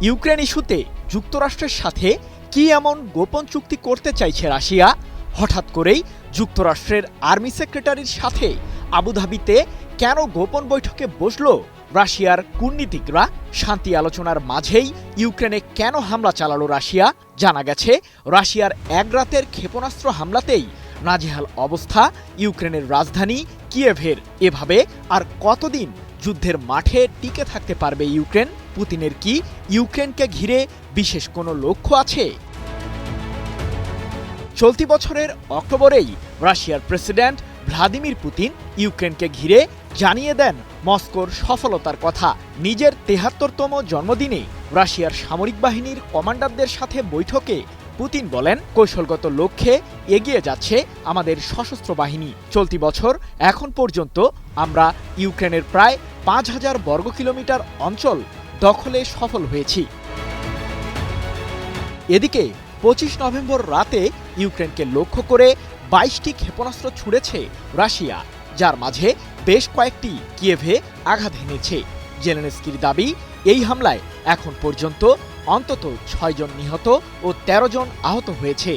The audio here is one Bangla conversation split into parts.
ইউক্রেন ইস্যুতে যুক্তরাষ্ট্রের সাথে কি এমন গোপন চুক্তি করতে চাইছে রাশিয়া? হঠাৎ করেই যুক্তরাষ্ট্রের আর্মি সেক্রেটারির সাথে আবুধাবিতে কেন গোপন বৈঠকে বসল রাশিয়ার কূটনীতিকরা? শান্তি আলোচনার মাঝেই ইউক্রেনে কেন হামলা চালালো রাশিয়া? জানা গেছে, রাশিয়ার এক রাতের ক্ষেপণাস্ত্র হামলাতেই নাজেহাল অবস্থা, ইউক্রেনের রাজধানী কিয়েভের এভাবে আর কতদিন যুদ্ধের মাঠে টিকে থাকতে পারবে ইউক্রেন? পুতিনের কি ইউক্রেনকে ঘিরে বিশেষ কোনো লক্ষ্য আছে? চলতি বছরের অক্টোবরেই রাশিয়ার প্রেসিডেন্ট ভ্লাদিমির পুতিন ইউক্রেনকে ঘিরে জানিয়ে দেন মস্কোর সফলতার কথা। নিজের তেহাত্তরতম জন্মদিনে রাশিয়ার সামরিক বাহিনীর কমান্ডারদের সাথে বৈঠকে পুতিন বলেন, কৌশলগত লক্ষ্যে এগিয়ে যাচ্ছে আমাদের সশস্ত্র বাহিনী। চলতি বছর, এখন পর্যন্ত আমরা ইউক্রেনের প্রায় পাঁচ হাজার বর্গ কিলোমিটার অঞ্চল দখলে সফল হয়েছি। এদিকে, পঁচিশ নভেম্বর রাতে ইউক্রেনকে লক্ষ্য করে বাইশটি ক্ষেপণাস্ত্র ছুড়েছে রাশিয়া। যার মাঝে বেশ কয়েকটি কিয়েভে আঘাত হেনেছে জেলেনস্কির দাবি, এই হামলায় এখন পর্যন্ত অন্তত ছয়জন নিহত ও ১৩ জন আহত হয়েছে।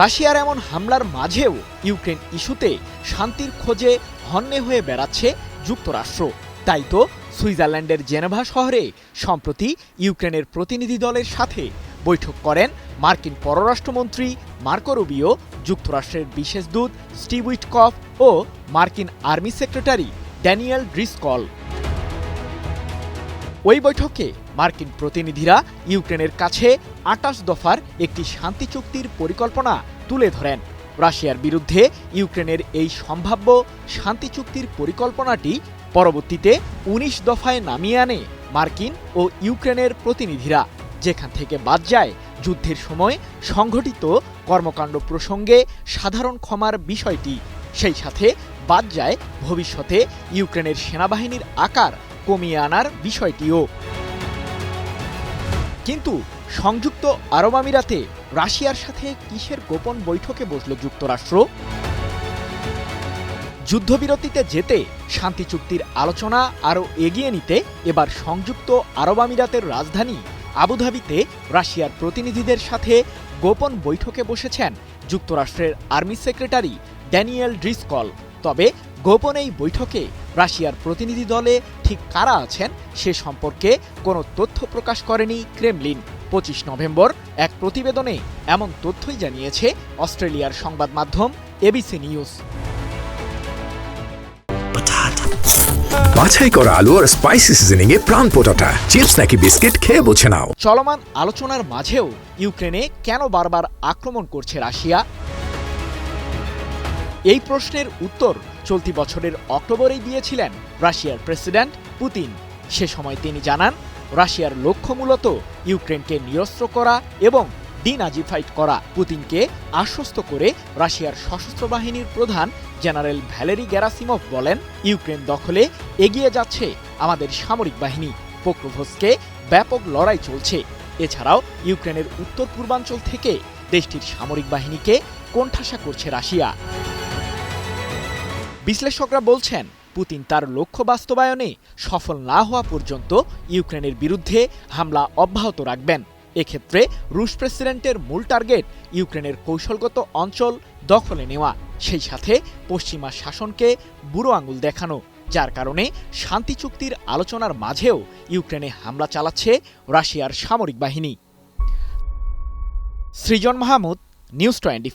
রাশিয়ার এমন হামলার মাঝেও ইউক্রেন ইস্যুতে শান্তির খোঁজে হন্যে হয়ে বেড়াচ্ছে যুক্তরাষ্ট্র। তাই তো সুইজারল্যান্ডের জেনেভা শহরে সম্প্রতি ইউক্রেনের প্রতিনিধি দলের সাথে বৈঠক করেন মার্কিন পররাষ্ট্রমন্ত্রী মার্কো রুবিও, যুক্তরাষ্ট্রের বিশেষ দূত স্টিভ উইটকফ ও মার্কিন আর্মি সেক্রেটারি ড্যানিয়েল ড্রিসকল। ওই বৈঠকে মার্কিন প্রতিনিধিরা ইউক্রেনের কাছে আটাশ দফার একটি শান্তি চুক্তির পরিকল্পনা তুলে ধরেন। রাশিয়ার বিরুদ্ধে ইউক্রেনের এই সম্ভাব্য শান্তি চুক্তির পরিকল্পনাটি পরবর্তীতে ১৯ দফায় নামিয়ে আনে মার্কিন ও ইউক্রেনের প্রতিনিধিরা, যেখান থেকে বাদ যায় যুদ্ধের সময় সংঘটিত কর্মকাণ্ড প্রসঙ্গে সাধারণ ক্ষমার বিষয়টি। সেই সাথে বাদ যায় ভবিষ্যতে ইউক্রেনের সেনাবাহিনীর আকার কমিয়ে আনার বিষয়টিও। কিন্তু সংযুক্ত আরব আমিরাতে রাশিয়ার সাথে কিসের গোপন বৈঠকে বসল যুক্তরাষ্ট্র? যুদ্ধবিরতিতে যেতে শান্তি চুক্তির আলোচনা আরও এগিয়ে নিতে এবার সংযুক্ত আরব আমিরাতের রাজধানী আবুধাবিতে রাশিয়ার প্রতিনিধিদের সাথে গোপন বৈঠকে বসেছেন যুক্তরাষ্ট্রের আর্মি সেক্রেটারি ড্যানিয়েল ড্রিসকল। তবে গোপন এই বৈঠকে রাশিয়ার প্রতিনিধি দলে ঠিক কারা আছেন সে সম্পর্কে কোনো তথ্য প্রকাশ করেনি ক্রেমলিন। পঁচিশ নভেম্বর এক প্রতিবেদনে এমন তথ্যই জানিয়েছে অস্ট্রেলিয়ার সংবাদ মাধ্যম এবিসি নিউজ। বাছাই করা আলু আর স্পাইসি সিজনিং এ প্রাণ পোটাটা। চিপস নাকি বিস্কিট খেয়ে বুঝে নাও। চলমান আলোচনার মাঝেও ইউক্রেনে কেন বারবার আক্রমণ করছে রাশিয়া? এই প্রশ্নের উত্তর চলতি বছরের অক্টোবরেই দিয়েছিলেন রাশিয়ার প্রেসিডেন্ট পুতিন। সে সময় তিনি জানান, রাশিয়ার লক্ষ্য মূলত ইউক্রেনকে নিরস্ত্র করা এবং ডিনাজিফাইড করা। পুতিনকে আশ্বস্ত করে রাশিয়ার সশস্ত্র বাহিনীর প্রধান জেনারেল ভ্যালেরি গ্যারাসিমভ বলেন, ইউক্রেন দখলে এগিয়ে যাচ্ছে আমাদের সামরিক বাহিনী। পোক্রোভস্কে ব্যাপক লড়াই চলছে। এছাড়াও ইউক্রেনের উত্তর পূর্বাঞ্চল থেকে দেশটির সামরিক বাহিনীকে কোণঠাসা করছে রাশিয়া। বিশ্লেষকরা বলছেন, পুতিন তার লক্ষ্য বাস্তবায়নে সফল না হওয়া পর্যন্ত ইউক্রেনের বিরুদ্ধে হামলা অব্যাহত রাখবেন। এক্ষেত্রে রুশ প্রেসিডেন্টের মূল টার্গেট ইউক্রেনের কৌশলগত অঞ্চল দখলে নেওয়া, সেই সাথে পশ্চিমা শাসনকে বুড়ো আঙুল দেখানো, যার কারণে শান্তি চুক্তির আলোচনার মাঝেও ইউক্রেনে হামলা চালাচ্ছে রাশিয়ার সামরিক বাহিনী। সৃজন মাহমুদ, নিউজ টোয়েন্টি